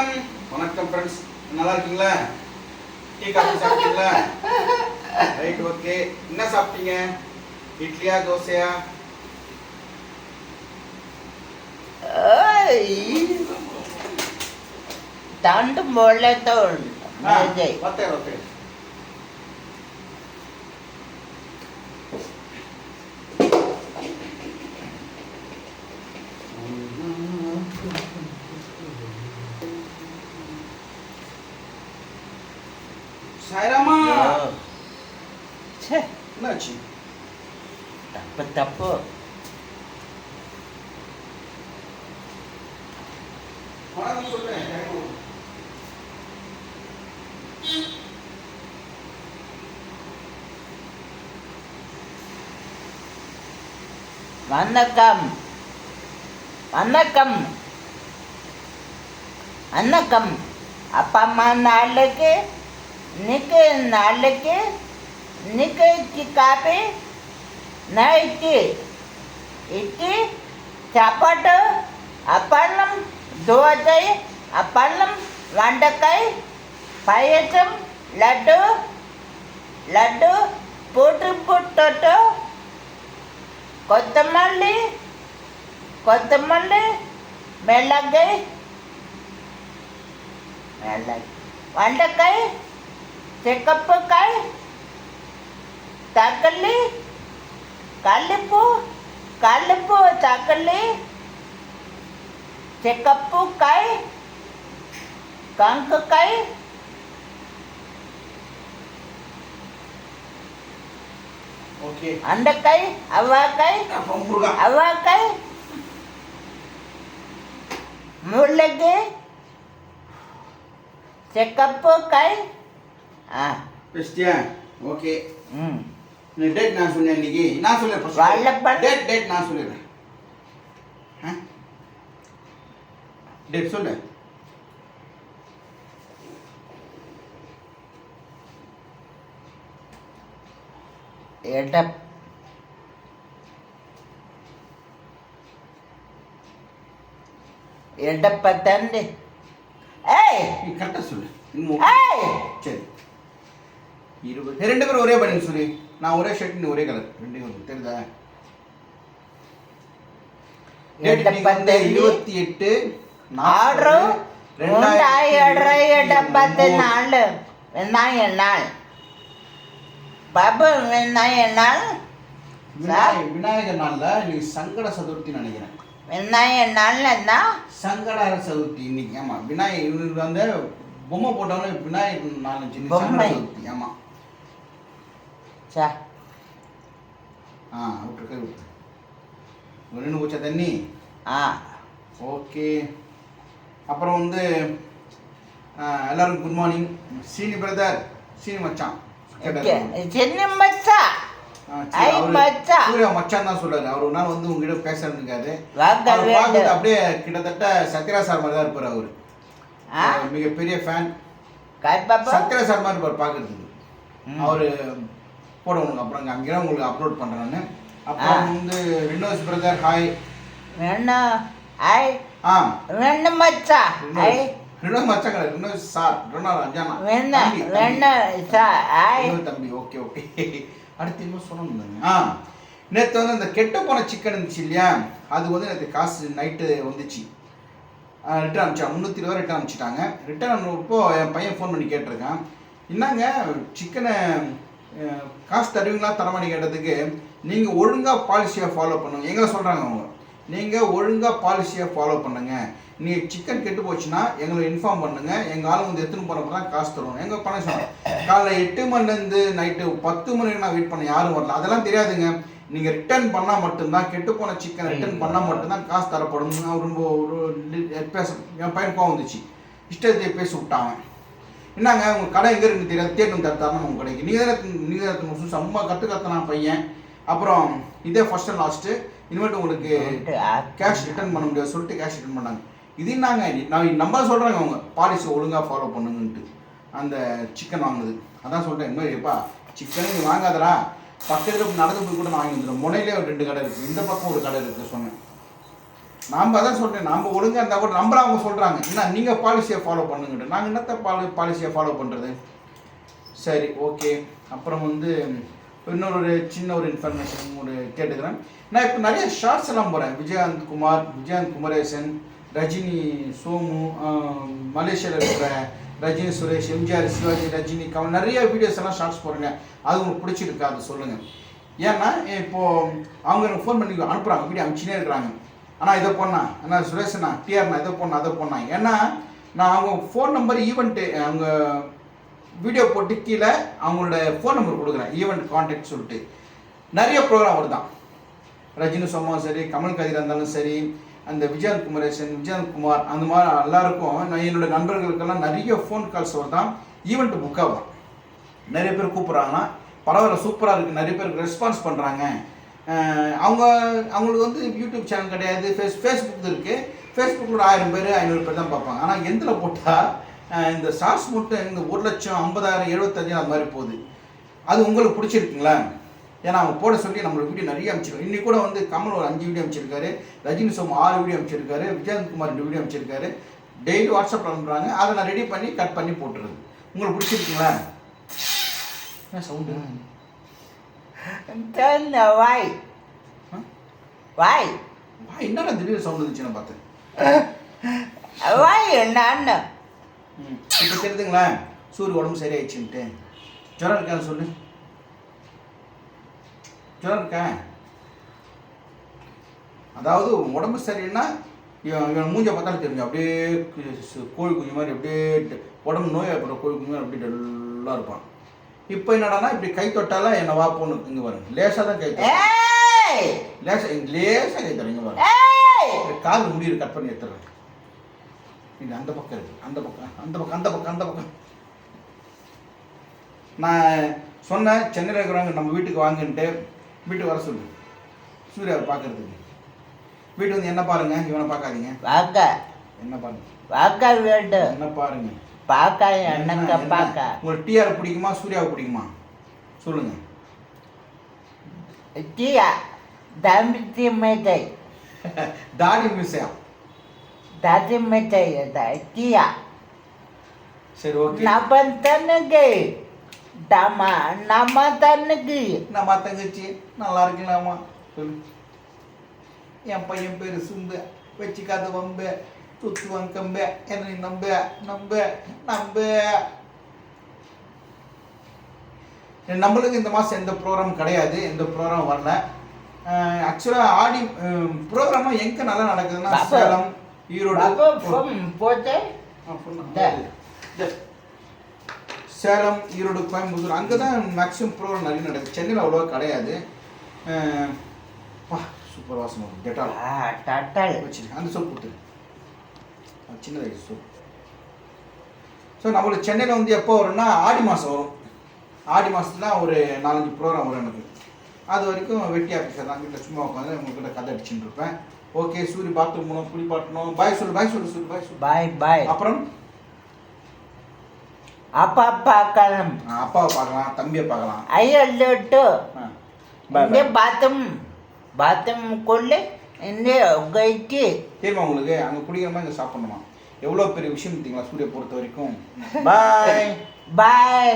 வணக்கம். வணக்கம் ஃப்ரெண்ட்ஸ் நல்லா இருக்கீங்களா? டீ காஃபி சாப்பிட்டீங்களா? ரைட் ஓகே என்ன சாப்பிட்டீங்க? இட்லியா தோசையா? தண்டு மேஜை பத்தேன் ஓகே சாய்ராமா ச்சே என்னாச்சு தப்பு தப்பு வணக்கம் சொல்றேன் வணக்கம் வணக்கம் வணக்கம் அப்பா அம்மா நாளைக்கு ನಿಕಲ್ಲಕ್ಕೆ నికైతి కాపి నైతి ఇట్టి చపట అపన్నం దోజై అపన్నం వండకాయ పాయసం లడ్డు లడ్డు పొట్టు పుట్టు కొత్తమల్లి కొత్తమల్లి మెల్లగై మెల్లగై వండకాయ ಚೆಕಪ್ ಕಾಯ್ ತಾಕಲ್ಲಿ ಕಾಲಿಪ್ಪು ಕಾಲಿಪ್ಪು ತಾಕಲ್ಲಿ ಚೆಕಪ್ಪು ಕಾಯ್ ಕಾಂಕ ಕಾಯ್ ಅಂಡಕಾಯಿ ಅವಕಾಯಿ ಅವಕಾಯಿ ಮುಳ್ಳಗೆ ಚೆಕಪ್ಪು ಕಾಯಿ ஆ. பெஸ்டியா ஓகே. ம். நீ டேட் நான் சொன்னேன் இன்னைக்கு. நான் சொல்லிடுறேன் வாழைப்பழம். டேட் டேட் நான் சொல்லிடுறேன் டேட் சொல்லு. எட. எடப்பத்தண்டு ஏய்! நீ கரெக்டாக சொல்லு. இன்னும் ஏய்! சரி இருபது. ரெண்டு பேரும் ஒரே பண்ணி சொல்லி. நான் ஒரே ஷர்ட் நீ ஒரே கலர் ரெண்டு பேரும் தெரியுதா. இருபத்தி எட்டு எடப்பத்து ஒன்பது. நாலு. வெண்ணாய நாள் பாபு வெண்ணாய நாள் விநாயகர் நாள்ல இன்னைக்கு சங்கட சதுர்த்தி நினைக்கிறேன். வெண்ணாய நாள்னா சங்கடார சதுர்த்தி இன்னைக்கு ஆமா. விநாயகர் வந்து பொம்மை போட்டவங்க விநாயகர் நாள் சங்கட. சதுர்த்தி ஆமா. சா. ஆ விட்டு கை விட்டு. ஒரு நின்று ஊச்ச தண்ணி? ஆ. ஓகே. அப்புறம் வந்து ஆ, எல்லாருக்கும் குட் மார்னிங் சீனி பிரதர் சீனி மச்சான். சின்ன மச்சா சரி, ஐ அவரு மச்சான். சூர்யா மச்சான் தான் சொல்றாரு. அவர் ஒரு நாள் வந்து உங்ககிட்ட பேசுறது இருக்காரு அவர் பார்க்கறது அப்படியே கிட்டத்தட்ட சத்யராஜ் சார் மாதிரி தான் இருப்பார் அவரு. மிகப்பெரிய ஃபேன் சத்யராஜ் சார் மாதிரி இருப்பார் பார்க்கறதுக்கு. அவரு போட உங்களுக்கு அப்புறம் அங்கே உங்களுக்கு அப்லோட் பண்றேன்னு அப்புறம் வந்து வினோஸ் பிரதர் ஹாய் வேணும் ஐ ஆ. வேணும் மச்சா ஐ ரினோஸ் மச்சான் கிடையாது. ரினோஸ் சார் ரினோஸ் அஞ்சானா வேணும் தம்பி, தம்பி. வேணும் சா ஐ ரினோஸ் தம்பி ஓகே ஓகே அடுத்து என்ன சொல்லணும் ஆ. நேற்று வந்து அந்த கெட்டு போன சிக்கன் இருந்துச்சு இல்லையா? அது வந்து நேற்று காசு நைட்டு வந்துச்சு. ரிட்டர்ன் அனுப்பிச்சா முந்நூற்றி ரூபா ரிட்டர்ன் அனுப்பிச்சிட்டாங்க. ரிட்டர்ன் அனுப்போ என் பையன் ஃபோன் பண்ணி கேட்டிருக்கான். என்னங்க சிக்கனை காசு தருவீங்களா தரமானி கேட்டதுக்கு நீங்கள் ஒழுங்காக பாலிசியை ஃபாலோ பண்ணுங்க. எங்களை சொல்கிறாங்க அவங்க? நீங்கள் ஒழுங்காக பாலிசியை ஃபாலோ பண்ணுங்க. நீங்கள் சிக்கன் கெட்டு போச்சுன்னா எங்களை இன்ஃபார்ம் பண்ணுங்க. எங்கள் ஆள் வந்து எடுத்துன்னு போனப்போ தான் காசு தருவோம் எங்கள் பணம் சொன்னோம் காலைல எட்டு மணிலேருந்து நைட்டு பத்து மணி நான் வெயிட் பண்ண யாரும் வரல. அதெல்லாம் தெரியாதுங்க. நீங்கள் ரிட்டர்ன் பண்ணால் மட்டும்தான் கெட்டு போன சிக்கன் ரிட்டர்ன் பண்ணால் மட்டும்தான் காசு தரப்படும். ரொம்ப ஒரு பேச என் பையன் கோவம் வந்துச்சு. இஷ்டத்தை பேசி விட்டாங்க என்னங்க உங்க கடை எங்க இருக்கு தெரியாது. தேடி வந்து தரணும் உங்க கடைக்கு. நீங்க தானே நீங்க தானே செம்ம கத்து கத்தனா பையன். அப்புறம் இதே ஃபர்ஸ்ட் அண்ட் லாஸ்ட் இனிமேட்டு உங்களுக்கு கேஷ் ரிட்டர்ன் பண்ண முடியாது சொல்லிட்டு கேஷ் ரிட்டர்ன் பண்ணாங்க. இது என்னங்க நான் நம்ம சொல்றாங்க அவங்க. பாலிசி ஒழுங்கா ஃபாலோ பண்ணுங்கன்ட்டு. அந்த சிக்கன் வாங்குனது. அதான் சொல்றேன் இந்த மாதிரிப்பா சிக்கனே நீ வாங்காதடா. பக்கத்துல நடந்து போய் கூட நான் வாங்கி வந்துடுறேன். முனையிலே ஒரு ரெண்டு கடை இருக்கு. இந்த பக்கம் ஒரு கடை இருக்கு சொன்னேன். நாம் தான் சொல்கிறேன் நாம ஒழுங்காக இருந்தால் கூட நம்பர் அவங்க சொல்கிறாங்க என்ன நீங்கள் பாலிசியை ஃபாலோ பண்ணுங்கட்டு. நாங்கள் என்னத்த பாலி பாலிசியை ஃபாலோ பண்ணுறது சரி ஓகே அப்புறம் வந்து இன்னொரு சின்ன ஒரு இன்ஃபர்மேஷன் ஒரு கேட்டுக்கிறேன். நான் இப்போ நிறைய ஷார்ட்ஸ் எல்லாம் போகிறேன் விஜயகாந்த் குமார் விஜயகாந்த் குமரேசன் ரஜினி சோமு மலேசியாவில் இருக்கிற ரஜினி சுரேஷ் எம்ஜிஆர் சிவாஜி ரஜினி கமல் நிறைய வீடியோஸ் எல்லாம் ஷார்ட்ஸ் போடுறேங்க அது உங்களுக்கு பிடிச்சிருக்கா அது சொல்லுங்கள் ஏன்னா இப்போது அவங்க எனக்கு ஃபோன் பண்ணி அனுப்புகிறாங்க வீடியோ அனுப்பிச்சுனே இருக்கிறாங்க. அண்ணா இதை பண்ணா. அண்ணா சுரேஷ்ண்ணா டிஆர்ண்ணா இதை பண்ணா அதை பண்ணா. ஏன்னா நான் அவங்க ஃபோன் நம்பர் ஈவெண்ட்டு அவங்க வீடியோ போட்டு கீழே அவங்களோட ஃபோன் நம்பர் கொடுக்குறேன். ஈவெண்ட் கான்டாக்ட் சொல்லிட்டு. நிறைய ப்ரோக்ராம் வருதான். ரஜினி சோமா சரி கமல் கதிரா இருந்தாலும் சரி அந்த விஜயந்த் குமரேசன் விஜயந்த் குமார் அந்த மாதிரி எல்லாருக்கும் நான் என்னோடய நண்பர்களுக்கெல்லாம் நிறைய ஃபோன் கால்ஸ் வருதான். ஈவெண்ட் புக் ஆகும் நிறைய பேர் கூப்பிட்றாங்கன்னா பரவாயில்ல சூப்பராக இருக்குது நிறைய பேருக்கு ரெஸ்பான்ஸ் பண்ணுறாங்க அவங்க அவங்களுக்கு வந்து யூடியூப் சேனல் கிடையாது ஃபேஸ் ஃபேஸ்புக் இருக்குது ஃபேஸ்புக்கில் ஒரு ஆயிரம் பேர் ஐநூறு பேர் தான் பார்ப்பாங்க. ஆனால் எந்தில் போட்டால் இந்த ஷார்ட்ஸ் மட்டும் இந்த ஒரு லட்சம் ஐம்பதாயிரம் எழுபத்தஞ்சு அது மாதிரி போகுது. அது உங்களுக்கு பிடிச்சிருக்குங்களா? ஏன்னா அவங்க போட சொல்லி நம்மளுக்கு வீடியோ நிறைய அமைச்சிருக்கோம் இன்னைக்கு கூட வந்து கமல் ஒரு அஞ்சு வீடியோ அமைச்சிருக்காரு ரஜினி சோம் ஆறு வீடியோ அமைச்சிருக்காரு விஜயந்த் குமார் ரெண்டு வீடியோ அமைச்சிருக்காரு டெய்லி வாட்ஸ்அப்பில் அனுப்புறாங்க. அதை நான் ரெடி பண்ணி கட் பண்ணி போட்டுருது. உங்களுக்கு பிடிச்சிருக்குங்களா? என்ன சவுண்டு சொன்ன வாய் வாய் வா என்னடா திடீர் சவுண்ட் இருந்துச்சு நான் பார்த்தேன். வாய் ம் இப்போ தெரியுதுங்களா சூரிய உடம்பு சரியாயிடுச்சுன்ட்டு. ஜுரம் இருக்கான்னு சொல்லு. ஜுரம் இருக்கா? அதாவது உடம்பு சரியில்லைன்னா இவன் இவன் மூஞ்ச பார்த்தாலும் தெரியும் அப்படியே கோழி குஞ்சு மாதிரி அப்படியே உடம்பு நோய் ஏற்படுற கோழி குஞ்சு மாதிரி அப்படியே டல்லாக இருப்பான். இப்போ என்னடான்னா இப்படி கை தொட்டாலாம் என்னை வா பொண்ணு இங்கே வரும் லேசாக தான் கை ஏய்! லேசாக கை தரும் இங்கே வரும் கால் முடியிற கட் பண்ணி எடுத்துறேன் இது அந்த பக்கம் இருக்கு அந்த பக்கம் அந்த பக்கம் அந்த பக்கம் அந்த பக்கம். நான் சொன்னேன் சென்னையில் இருக்கிறவங்க நம்ம வீட்டுக்கு வாங்கன்ட்டு வீட்டுக்கு வர சொல்லு. சூர்யாவை பார்க்கறதுக்கு. வீட்டு வந்து என்ன பாருங்க? இவனை பார்க்காதீங்க. வாக்க என்ன பாருங்க? வாக்க வேண்டும். என்ன பாருங்க? பார்க்க என்ன, எனக்கு என்ன? பார்க்க உங்களுக்கு டிஆர் பிடிக்குமா சூர்யாவை பிடிக்குமா? சொல்லுங்க. தீயா தம்பி மேட்டை தாடி மிஸ்ஸா ததி மேட்டை தீயா சரி ஓகே. நம்ம தனக்கு நம்ம நம்ம தனக்கு நம்ம தங்கச்சி நல்லா இருக்கலாமா சொல்லு. என் பையன் பேர் சும்பு. வச்சுக்காத வம்பு. சுத்துவான் கம்ப. என்னை நம்ப? நம்ப. நம்ப. நம்மளுக்கு இந்த மாதம் எந்த ப்ரோக்ராம் கிடையாது. எந்த ப்ரோக்ராம் வரல. ஆக்சுவலாக ஆடி ப்ரோக்ராமும் எங்கே நல்லா நடக்குதுன்னா. சேலம் ஈரோடு போட்டு. சேலம் ஈரோடு கோயம்புத்தூர் அங்கே தான் மேக்ஸிமம் ப்ரோக்ராம் நிறைய நடக்குது. சென்னையில் அவ்வளோவா கிடையாது. சூப்பர் வாசம் டெட்டால். அந்த சோப் கொடுத்து சின்னதாக சோப் ஸோ நம்மளுக்கு சென்னையில் வந்து எப்போ வரும்னா ஆடி மாதம் வரும். ஆடி மாதத்துல ஒரு நாலஞ்சு ப்ரோக்ராம் வரும் எனக்கு. அது வரைக்கும் வெட்டி ஆஃபீஸர் தான். வீட்டில் சும்மா உட்காந்து உங்ககிட்ட கதை அடிச்சுட்டு இருப்பேன். ஓகே சூரிய பாத்ரூம் போகணும் குளிப்பாட்டணும் பாய் சொல்லு பாய் சொல்லு சூரிய பாய் சொல்லு. பாய் பாய் அப்புறம்? அப்பா பார்க்கலாம். அப்பாவை பார்க்கலாம் தம்பியை பார்க்கலாம். ஐயோ. பாத்ரூம் பாத்ரூம் கொள்ளு இந்த கைட்டு தெரியுமா உங்களுக்கு. அங்கே குடிக்கிறமா இங்கே சாப்பிடணுமா? எவ்வளோ பெரிய விஷயம் பார்த்தீங்களா சூரிய பொறுத்த வரைக்கும். பாய் பாய்